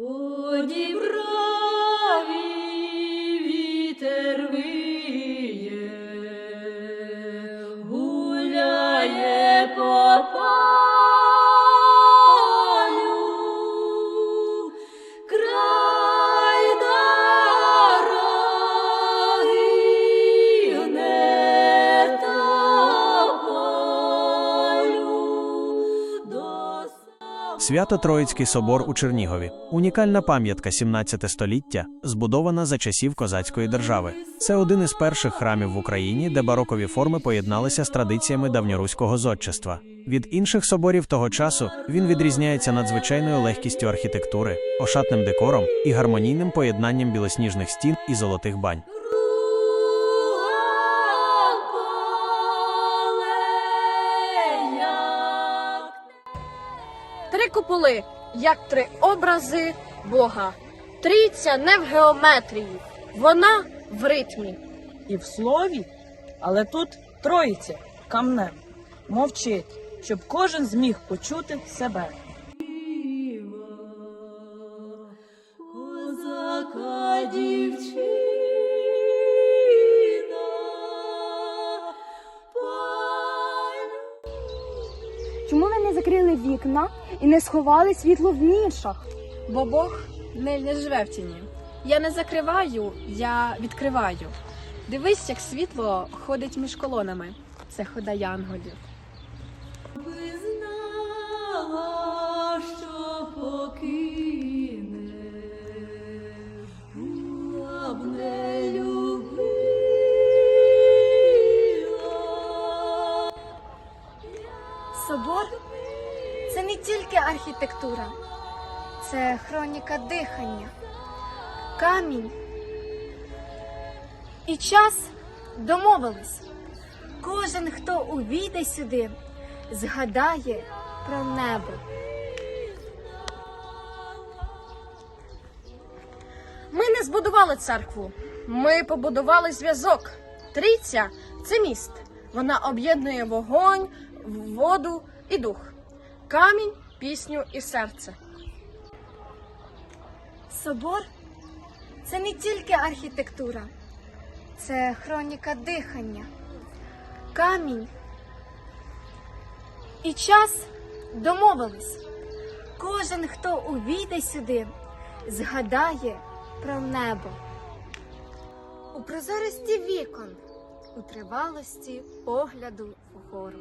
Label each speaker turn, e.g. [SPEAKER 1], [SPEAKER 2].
[SPEAKER 1] По
[SPEAKER 2] Свято Троїцький собор у Чернігові унікальна пам'ятка 17 століття, збудована за часів козацької держави. Це один із перших храмів в Україні, де барокові форми поєдналися з традиціями давньоруського зодчества. Від інших соборів того часу він відрізняється надзвичайною легкістю архітектури, ошатним декором і гармонійним поєднанням білосніжних стін і золотих бань.
[SPEAKER 3] Три куполи, як три образи Бога. Трійця не в геометрії, вона в ритмі.
[SPEAKER 4] і в слові, але тут троїця камнем мовчить, щоб кожен зміг почути себе.
[SPEAKER 1] Дівчина,
[SPEAKER 5] Чому ви не закрили вікна і не сховали світло в нішах?
[SPEAKER 3] Бо Бог не, не живе в тіні. Я не закриваю, я відкриваю. Дивись, як світло ходить між колонами. Це хода янголів.
[SPEAKER 5] Архітектура, це хроніка дихання, камінь. І час домовились. Кожен, хто увійде сюди, згадає про небо.
[SPEAKER 3] Ми не збудували церкву. Ми побудували зв'язок. Трійця це міст. Вона об'єднує вогонь, воду і дух, камінь, пісню і серце.
[SPEAKER 5] Собор це не тільки архітектура, це хроніка дихання, камінь. І час домовились. Кожен, хто увійде сюди, згадає про небо. У прозорості вікон, у тривалості погляду вгору.